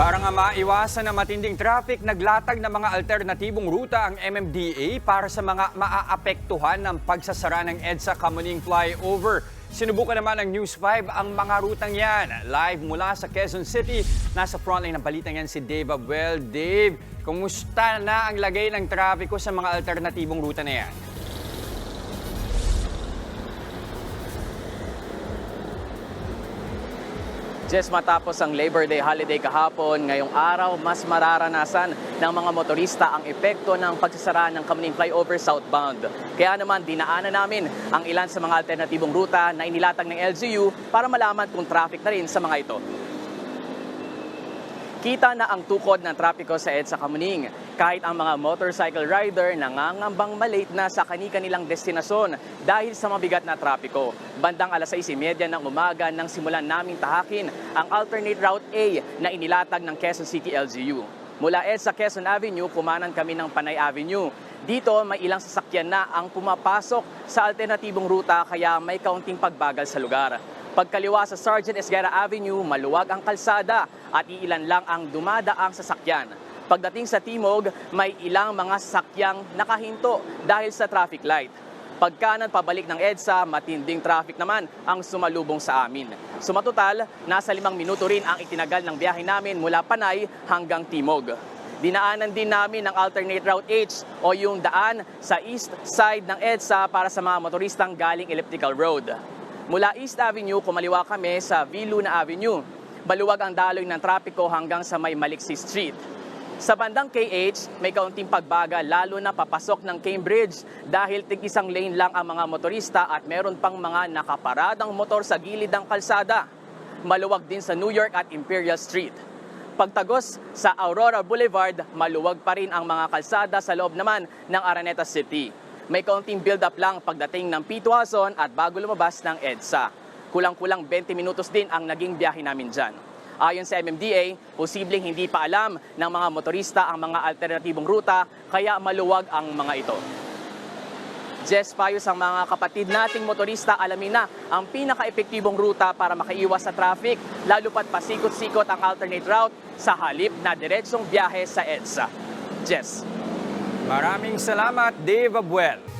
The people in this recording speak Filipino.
Para nga maiwasan na matinding traffic, naglatag ng mga alternatibong ruta ang MMDA para sa mga maaapektuhan ng pagsasara ng EDSA Kamuning Flyover. Sinubukan naman ng News 5 ang mga rutang yan. Live mula sa Quezon City, nasa frontline ng balitang yan si Dave Abuel. Dave, kumusta na ang lagay ng trapiko sa mga alternatibong ruta na yan? Just matapos ang Labor Day holiday kahapon, ngayong araw mas mararanasan ng mga motorista ang epekto ng pagsasara ng Kamuning Flyover southbound. Kaya naman dinaanan namin ang ilan sa mga alternatibong ruta na inilatag ng LGU para malaman kung traffic na rin sa mga ito. Kita na ang tukod ng trapiko sa EDSA Kamuning. Kahit ang mga motorcycle rider nangangambang malate na sa kani-kanilang destinasyon dahil sa mabigat na trapiko. Bandang alas 6.30 ng umaga nang simulan naming tahakin ang alternate route A na inilatag ng Quezon City LGU. Mula EDSA Quezon Avenue, kumanan kami ng Panay Avenue. Dito may ilang sasakyan na ang pumapasok sa alternatibong ruta kaya may kaunting pagbagal sa lugar. Pagkaliwa sa Sergeant Esguerra Avenue, maluwag ang kalsada at iilan lang ang dumadaang sasakyan. Pagdating sa Timog, may ilang mga sasakyang nakahinto dahil sa traffic light. Pagkanan pabalik ng EDSA, matinding traffic naman ang sumalubong sa amin. Sumatotal, nasa limang minuto rin ang itinagal ng biyahe namin mula Panay hanggang Timog. Dinaanan din namin ang alternate route H o yung daan sa east side ng EDSA para sa mga motoristang galing Elliptical Road. Mula East Avenue, kumaliwa kami sa Viluna Avenue. Baluwag ang daloy ng trapiko hanggang sa may Maliksi Street. Sa bandang KH, may kaunting pagbaga lalo na papasok ng Cambridge dahil tig isang lane lang ang mga motorista at meron pang mga nakaparadang motor sa gilid ng kalsada. Maluwag din sa New York at Imperial Street. Pagtagos sa Aurora Boulevard, maluwag pa rin ang mga kalsada sa loob naman ng Araneta City. May kaunting build-up lang pagdating ng Pituason at bago lumabas ng EDSA. Kulang-kulang 20 minutos din ang naging biyahe namin dyan. Ayon sa MMDA, posibleng hindi pa alam ng mga motorista ang mga alternatibong ruta kaya maluwag ang mga ito. Jess Payos ang mga kapatid nating motorista alamin na ang pinaka-epektibong ruta para makaiwas sa traffic, lalo pat pasikot-sikot ang alternate route sa halip na diretsong biyahe sa EDSA. Jess. Maraming salamat, Dave Abuel.